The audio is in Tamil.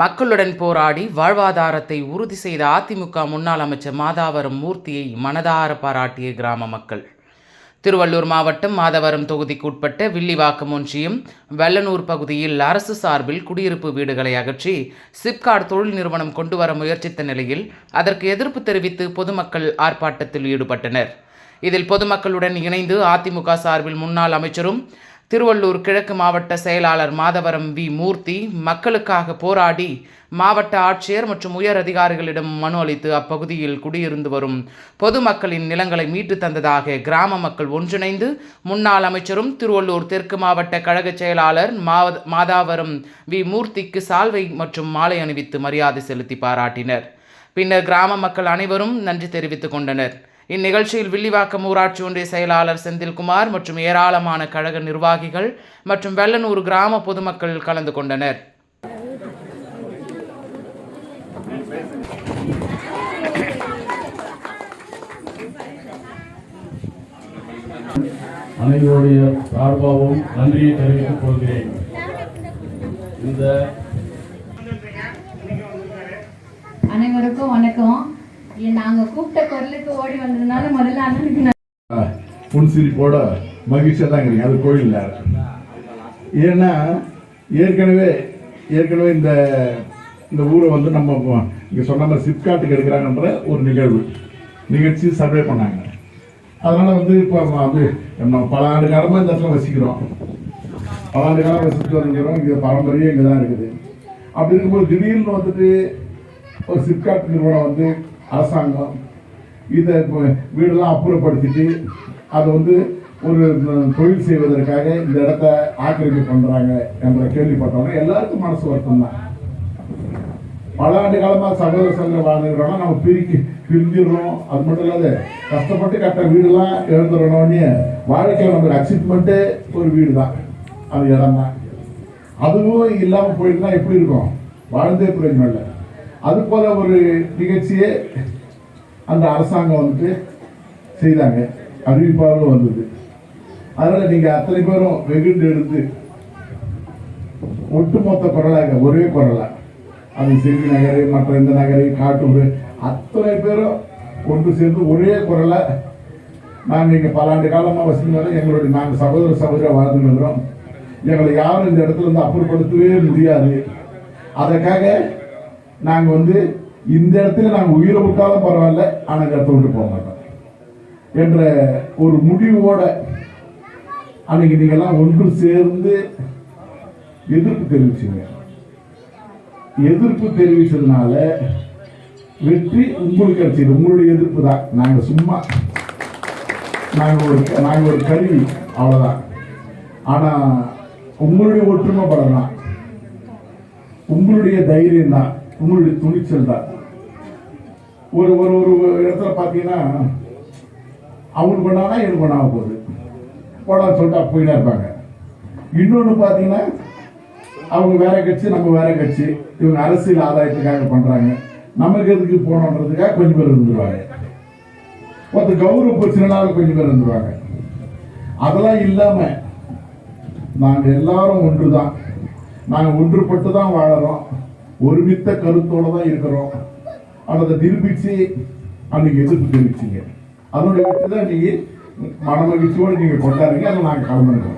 மக்களுடன் போராடி வாழ்வாதாரத்தை உறுதி செய்த அதிமுக முன்னாள் அமைச்சர் மாதாவரம் மூர்த்தியை மனதார பாராட்டிய கிராம மக்கள். திருவள்ளூர் மாவட்டம் மாதவரம் தொகுதிக்குட்பட்ட வில்லிவாக்கம் ஒன்றியம் வெள்ளனூர் பகுதியில் அரசு சார்பில் குடியிருப்பு வீடுகளை அகற்றி சிப்காட் தொழில் நிறுவனம் கொண்டு வர முயற்சித்த நிலையில் அதற்கு எதிர்ப்பு தெரிவித்து பொதுமக்கள் ஆர்ப்பாட்டத்தில் ஈடுபட்டனர். இதில் பொதுமக்களுடன் இணைந்து அதிமுக சார்பில் முன்னாள் அமைச்சரும் திருவள்ளூர் கிழக்கு மாவட்ட செயலாளர் மாதவரம் வி. மூர்த்தி மக்களுக்காக போராடி மாவட்ட ஆட்சியர் மற்றும் உயர் அதிகாரிகளிடம் மனு அளித்து அப்பகுதியில் குடியிருந்து வரும் பொதுமக்களின் நிலங்களை மீட்டு தந்ததாக கிராம மக்கள் ஒன்றிணைந்து முன்னாள் அமைச்சரும் திருவள்ளூர் தெற்கு மாவட்ட கழக செயலாளர் மாதாவரம் வி. மூர்த்திக்கு சால்வை மற்றும் மாலை அணிவித்து மரியாதை செலுத்தி பாராட்டினர். பின்னர் கிராம மக்கள் அனைவரும் நன்றி தெரிவித்துக் கொண்டனர். இந்நிகழ்ச்சியில் வில்லிவாக்கம் ஊராட்சி ஒன்றிய செயலாளர் செந்தில்குமார் மற்றும் ஏராளமான கழக நிர்வாகிகள் மற்றும் வெள்ளனூர் கிராம பொதுமக்கள் கலந்து கொண்டனர். அனைவருடைய சார்பாகவும் நன்றியை தெரிவித்துக் கொள்கிறேன். இந்த அனைவருக்கும் வணக்கம். நாங்க கூப்பிட்ட குரலுக்கு ஓடி வந்ததுனால முதல்ல அண்ணனுக்கு புன்சிரிப்போட மகிழ்ச்சியாக தான் இருக்கிறீங்க அது கோயில்ல. ஏன்னா ஏற்கனவே ஏற்கனவே இந்த இந்த ஊரை வந்து நம்ம இங்கே சொன்ன மாதிரி சிப்காட்டுக்கு எடுக்கிறாங்கன்ற ஒரு நிகழ்வு நிகழ்ச்சி சர்வே பண்ணாங்க. அதனால் வந்து இப்போ வந்து நம்ம பல ஆண்டு காலமாக இந்த இடத்துல வசிக்கிறோம். பல ஆண்டு காலம் வசிச்சு வந்துக்கிறோம் இங்கே பாரம்பரியம் இங்கே தான் இருக்குது. அப்படி இருக்கும்போது திடீர்னு வந்துட்டு ஒரு சிப்காட் நிறுவனம் வந்து அரசாங்கம் இதை இப்போ வீடெல்லாம் அப்புறப்படுத்திட்டு அதை வந்து ஒரு தொழில் செய்வதற்காக இந்த இடத்த ஆக்கிரமிப்பு பண்றாங்க என்ற கேள்விப்பட்டவங்க எல்லாருக்கும் மனசு வருத்தம் தான் பல ஆண்டு காலமாக சகோதர சகோதர வாழ்ந்துக்கிறோம் நம்ம பிரிக்கி பிரிஞ்சிடுறோம். அது மட்டும் இல்லாத கஷ்டப்பட்டு கட்ட வீடெல்லாம் இழந்துடணும்னு வாழ்க்கையில் நமக்கு அச்சீவ்மெண்ட்டே ஒரு வீடு தான் அது இடம் தான் அதுவும் போயிட்டு போயிருந்தா எப்படி இருக்கும்? வாழ்ந்தே பிரயோஜனம் இல்லை. அது போல ஒரு நிகழ்ச்சியே அந்த அரசாங்கம் வந்துட்டு செய்தாங்க. அறிவிப்பாளரும் வந்தது. அதனால நீங்க அத்தனை பேரும் வெகுண்டு எடுத்து ஒட்டுமொத்த குரலாக ஒரே குரலா. அது செல்வி நகரை மற்ற இந்த நகரை காட்டூர் அத்தனை பேரும் ஒன்று சேர்ந்து ஒரே குரலா நாங்கள் இங்கே பல ஆண்டு காலமாக வசிக்கிறோம் எங்களுடைய நாங்கள் சகோதர சகோதர வாழ்ந்து இருக்கிறோம் எங்களை யாரும் இந்த இடத்துல இருந்து அப்புறப்படுத்தவே முடியாது. அதற்காக நாங்கள் வந்து இந்த இடத்துல நாங்கள் உயிரை விட்டாலும் பரவாயில்ல ஆனால் கற்று விட்டு போக மாட்டோம். என்ற ஒரு முடிவோட அன்னைக்கு நீங்கள்லாம் ஒன்று சேர்ந்து எதிர்ப்பு தெரிவிச்சீங்க. எதிர்ப்பு தெரிவிச்சதுனால வெற்றி உங்களுக்கு கிடைச்சது. உங்களுடைய எதிர்ப்பு தான். நாங்கள் சும்மா நாங்கள் ஒரு நாங்கள் ஒரு கருவி அவ்வளோதான் ஆனால் உங்களுடைய ஒற்றுமை படம் தான் உங்களுடைய தைரியம் தான். உங்களுடைய துணிச்சல் தான். ஒரு ஒரு ஒரு இடத்துல பார்த்தீங்கன்னா அவனுக்கு பண்ணானா எனக்கு பண்ணாம போகுது. போடான்னு சொல்லிட்டு போயிட்டே இருப்பாங்க. இன்னொன்று பார்த்தீங்கன்னா அவங்க வேற கட்சி நம்ம வேற கட்சி. இவங்க அரசியல் ஆதாயத்துக்காக பண்ணுறாங்க நமக்கு எதுக்கு போகணுன்றதுக்காக கொஞ்சம் பேர் இருந்துருவாங்க. ஒருத்தர் கௌரவ பிரச்சனைனால கொஞ்சம் பேர் இருந்துருவாங்க. அதெல்லாம் இல்லாமல் நாங்கள் எல்லாரும் ஒன்றுதான். நாங்கள் ஒன்றுபட்டு தான் வாழறோம். ஒருமித்த கருத்தோட தான் இருக்கிறோம். அதை நிரூபிச்சு அன்னைக்கு எதிர்ப்பு தெரிவிச்சீங்க. அதனுடைய வெற்றி தான் நீங்க மன மகிழ்ச்சியோடு நீங்க கொண்டாடுங்க அதை நாங்க கலந்துருக்கோம்.